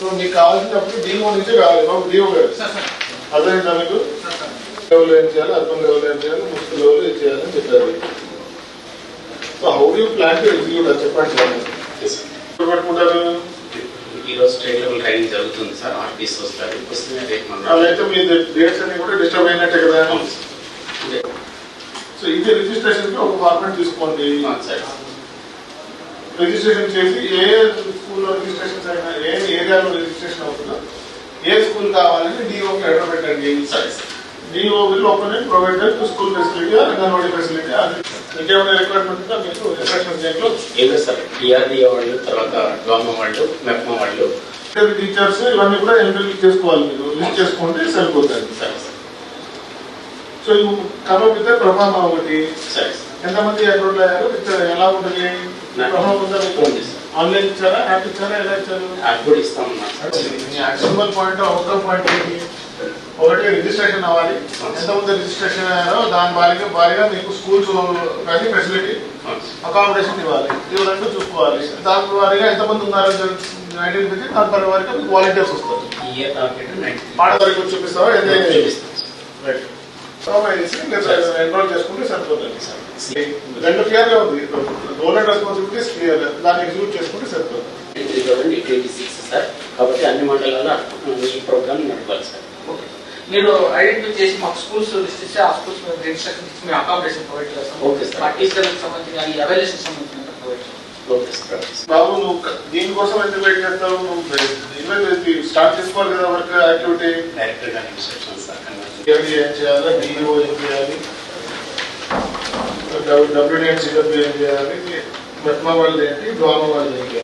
So మీకు కావాల్సినప్పుడు DO నుంచే కావాలి. మాకు డిఓ గారు సార్ సార్. అర్థమైందా మీకు లెవెల్ ఏం చేయాలి? అర్బన్ లెవెల్ ఏం చేయాలి? మున్సిపల్ లెవెల్ ఏం చేయాలని చెప్పారు. So how you plan to execute చెప్పండి సార్ పెట్టుకుంటారు? స్టేట్ లెవెల్ ట్రైనింగ్ జరుగుతుంది సార్. ఆర్టీస్ వస్తారు. వస్తుంది రేపు మన అలాగైతే మీ డేట్స్ అన్ని కూడా డిస్టర్బ్ అయినట్టే కదా. సో ఇది రిజిస్ట్రేషన్కి ఒక ఫార్మాట్ తీసుకోండి. రిజిస్ట్రేషన్ చేసి ఏ స్కూల్లో రిజిస్ట్రేషన్ అయినా ఏ ఏరియాలో రిజిస్ట్రేషన్ అవుతుందో? ఏ స్కూల్ కావాలని డిఓకి లెటర్ పెట్టండి DO will open and provided to school facility anganwadi facility అది ఇంకేమైనా రిక్వైర్మెంట్ ఉందా మీకు? రిఫ్రెష్మెంట్ దేంట్లో ఏదో సార్. టీఆర్డీఏ వాళ్ళు తర్వాత డ్వామా వాళ్ళు మెప్మా వాళ్ళు. టీచర్స్ ఇవన్నీ కూడా ఎంట్రీ చేసుకోవాలి మీరు. లిస్ట్ చేసుకుంటే సరిపోతుంది. సరే సార్. సో ఇవి కమప్ విత్ ప్రభావం ఒకటి. ఎంతమంది ఎన్రోల్ అయ్యారు? ఎలా ఉంటుంది? ప్రభావం ఉందా మీకు? ఆన్లైన్ ఇచ్చారా? యాప్ ఇచ్చారా? ఎలా ఇచ్చారు? యాప్ కూడా మీ యాక్సిబుల్ పాయింట్ అవుట్కమ్ పాయింట్ ఏంటి? ఒకటి రిజిస్ట్రేషన్ అవ్వాలి. ఎంతమంది రిజిస్ట్రేషన్ అయ్యారో దాని భారీగా భారీగా మీకు స్కూల్స్ కానీ ఫెసిలిటీ. అకామిడేషన్ ఇవ్వాలి. ఇవి రెండు చూసుకోవాలి. దాని వారీగా ఎంతమంది ఉన్నారో ఐడెంటిఫై దాని పరి వారీగా మీకు వాలంటీర్స్ వస్తారు. పాడ వరకు చూపిస్తావా? ఏదైతే చూపిస్తాం. సార్ రైట్ సోమవారం చేసి లేదా ఎన్రోల్ చేసుకుంటే సరిపోతుంది. సార్ రెండు క్లియర్గా ఉంది. Role and responsibilities clear. దాన్ని ఎగ్జిక్యూట్ చేసుకుంటే సరిపోతుంది. కాబట్టి అన్ని మండలాల్లో ఈ ప్రోగ్రామ్ నడపాలి సార్. ఓకే. మీరు ఐడెంటిఫై చేసి మాకు స్కూల్స్ లిస్ట్ ఇస్తే ఆ స్కూల్స్ మేము రిజిస్ట్రేషన్ ఇచ్చి మేము అకామిడేషన్ ప్రొవైడ్ చేస్తాం. Okay sir. మా టీచర్లకు సంబంధించిన ఈ అవైలేషన్ సంబంధించిన ప్రొవైడ్ చేస్తాం? బాబు నువ్వు దీనికోసం ఎందుకు వెయిట్ చేస్తావు? నువ్వు స్టార్ట్ చేసుకోవాలి కదా వర్క్ యాక్టివిటీ? డైరెక్టర్ గారి ఇన్స్ట్రక్షన్ సార్. ఏమి ఏం చేయాలి? డిఓ ఏం చేయాలి? డబ్ల్యూడిఎన్ సిడబ్ల్యూ ఏం చేయాలి? మెట్మా వాళ్ళు ఏంటి? డ్వామా వాళ్ళు ఏంటి?